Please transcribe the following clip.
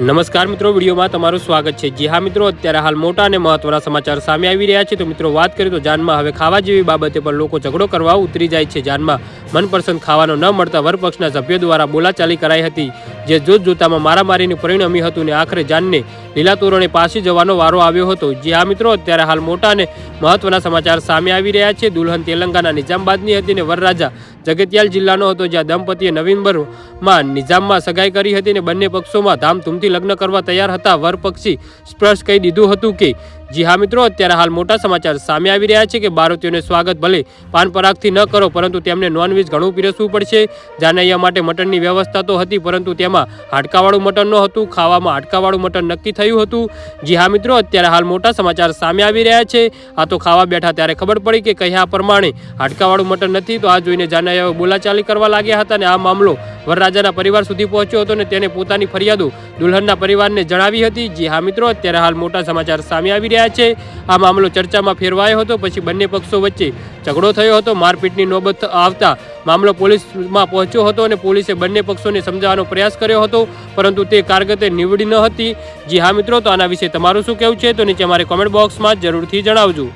નમસ્કાર મિત્રો, વિડીયોમાં તમારું સ્વાગત છે. જી હા મિત્રો, અત્યારે હાલ મોટા અને મહત્વના સમાચાર સામે આવી રહ્યા છે. તો મિત્રો, વાત કરીએ તો જાનમાં હવે ખાવા જેવી બાબતે પણ લોકો ઝઘડો કરવા ઉતરી જાય છે. જાનમાં મનપસંદ ખાવાનો ન મળતા વરપક્ષના સભ્યો દ્વારા બોલાચાલી કરાઈ હતી. જે જોત જોતામાં મારામારીનું પરિણમી હતું ને આખરે જાનને લીલા તોરણે પાછી જવાનો વારો આવ્યો હતો. જે આ મિત્રો અત્યારે હાલ મોટા અને મહત્વના સમાચાર સામે આવી રહ્યા છે. દુલ્હન તેલંગાના નિઝામબાદની હતી ને વરરાજા જગતિયાલ જિલ્લાનો હતો, જ્યાં દંપતીએ નવીનબરમાં નિઝામમાં સગાઈ કરી હતી ને બંને પક્ષોમાં ધામધૂમથી લગ્ન કરવા તૈયાર હતા. વરપક્ષી સ્પર્શ કહી દીધું હતું કે જી હા મિત્રો, અત્યારે હાલ મોટા સમાચાર સામે આવી રહ્યા છે કે ભારતીયોને સ્વાગત ભલે પાન પરાગથી ન કરો, પરંતુ તેમને નોનવેજ ઘણું પીરસવું પડશે. જાનૈયા માટે મટનની વ્યવસ્થા તો હતી, પરંતુ તેમાં હાડકાવાળું મટન ન હતું ખાવામાં હાડકાવાળું મટન નક્કી થયું હતું. જી હા મિત્રો, અત્યારે હાલ મોટા સમાચાર સામે આવી રહ્યા છે. આ તો ખાવા બેઠા ત્યારે ખબર પડી કે કહ્યા પ્રમાણે હાડકાવાળું મટન નથી, તો આ જોઈને જાનૈયાઓ બોલાચાલી કરવા લાગ્યા હતા અને આ મામલો વરરાજાના પરિવાર સુધી પહોંચ્યો હતો અને તેને પોતાની ફરિયાદો દુલ્હનના પરિવારને જણાવી હતી. જી હા મિત્રો, અત્યારે હાલ મોટા સમાચાર સામે આવી રહ્યા છે. આ મામલો ચર્ચામાં ફેરવાયો હતો, પછી બંને પક્ષો વચ્ચે ઝઘડો થયો હતો, મારપીટની નોબત આવતા મામલો પોલીસમાં પહોંચ્યો હતો અને પોલીસે બંને પક્ષોને સમજાવવાનો પ્રયાસ કર્યો હતો, પરંતુ તે કારગતે નીવડી ન હતી. જી હા મિત્રો, તો આના વિશે તમારું શું કહેવું છે? તો નીચે અમારે કોમેન્ટ બોક્સમાં જરૂરથી જણાવજો.